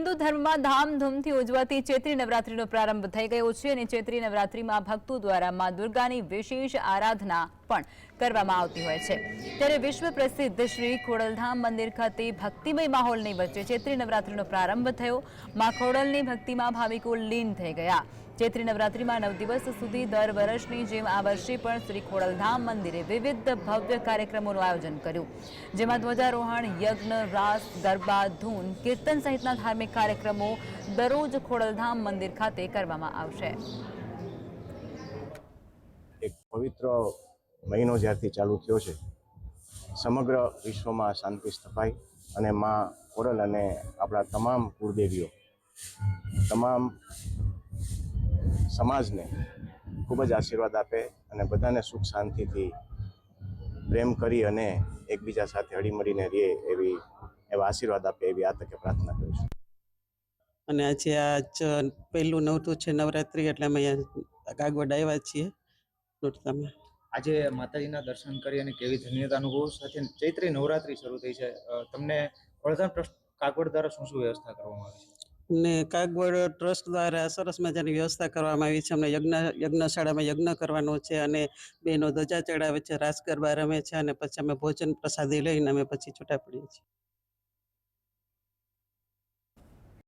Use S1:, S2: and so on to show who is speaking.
S1: હિન્દુ ધર્મમાં ધામધૂમથી ઉજવાતી ચૈત્રી નવરાત્રીનો પ્રારંભ થઈ ગયો છે અને ચૈત્રી નવરાત્રીમાં ભક્તો દ્વારા મા દુર્ગાની વિશેષ આરાધના પણ કરવામાં આવતી હોય છે. ત્યારે વિશ્વ પ્રસિદ્ધ શ્રી ખોડલધામ મંદિર ખાતે ભક્તિમય માહોલની વચ્ચે ચૈત્રી નવરાત્રિનો પ્રારંભ થયો. માં ખોડલની ભક્તિમાં ભાવિકો લીન થઈ ગયા. ચૈત્રી નવરાત્રિમાં નવ દિવસ સુધી દર વર્ષની જેમ આ વર્ષે પણ શ્રી ખોડલધામ મંદિરે વિવિધ ભવ્ય કાર્યક્રમોનું આયોજન કર્યું. જેમાં ધ્વજારોહણ, યજ્ઞ, રાસ, ગરબા, ધૂન, કીર્તન સહિતના ધાર્મિક કાર્યક્રમો દરરોજ ખોડલધામ મંદિર ખાતે કરવામાં આવશે.
S2: એક પવિત્ર મહિનો જ્યારથી ચાલુ થયો છે. સમગ્ર વિશ્વમાં શાંતિ સ્થપાઈ અને મા કોરલ અને આપણા તમામ કુળદેવીઓ, તમામ સમાજને ખૂબ જ આશીર્વાદ આપે અને બધાને સુખ શાંતિથી પ્રેમ કરી અને એકબીજા સાથે હળીમળીને રહે એવી, એવા આશીર્વાદ આપે એવી આ તકે પ્રાર્થના કરું છું.
S3: અને આજે આજ પહેલું નવતું છે નવરાત્રિ એટલે અમે અહીંયા કાગવડ આવ્યા છીએ. નોરતામાં
S4: આજે માતાજીના દર્શન કરી અને કેવી ધન્યતા અનુભવો સાથે ચૈત્રી નવરાત્રી શરૂ થઈ છે. તમને વડોદરા ટ્રસ્ટ કાગવડ દ્વારા શું શું વ્યવસ્થા કરવામાં આવી છે?
S3: ને કાગવડ ટ્રસ્ટ દ્વારા સરસ મજાની વ્યવસ્થા કરવામાં આવી છે. અમને યજ્ઞ, યજ્ઞશાળામાં યજ્ઞ કરવાનો છે અને બેનો ધજા ચડાવે છે, રાસ ગરબા રમે છે અને પછી અમે ભોજન પ્રસાદી લઈને અમે પછી છૂટા પડીએ છીએ.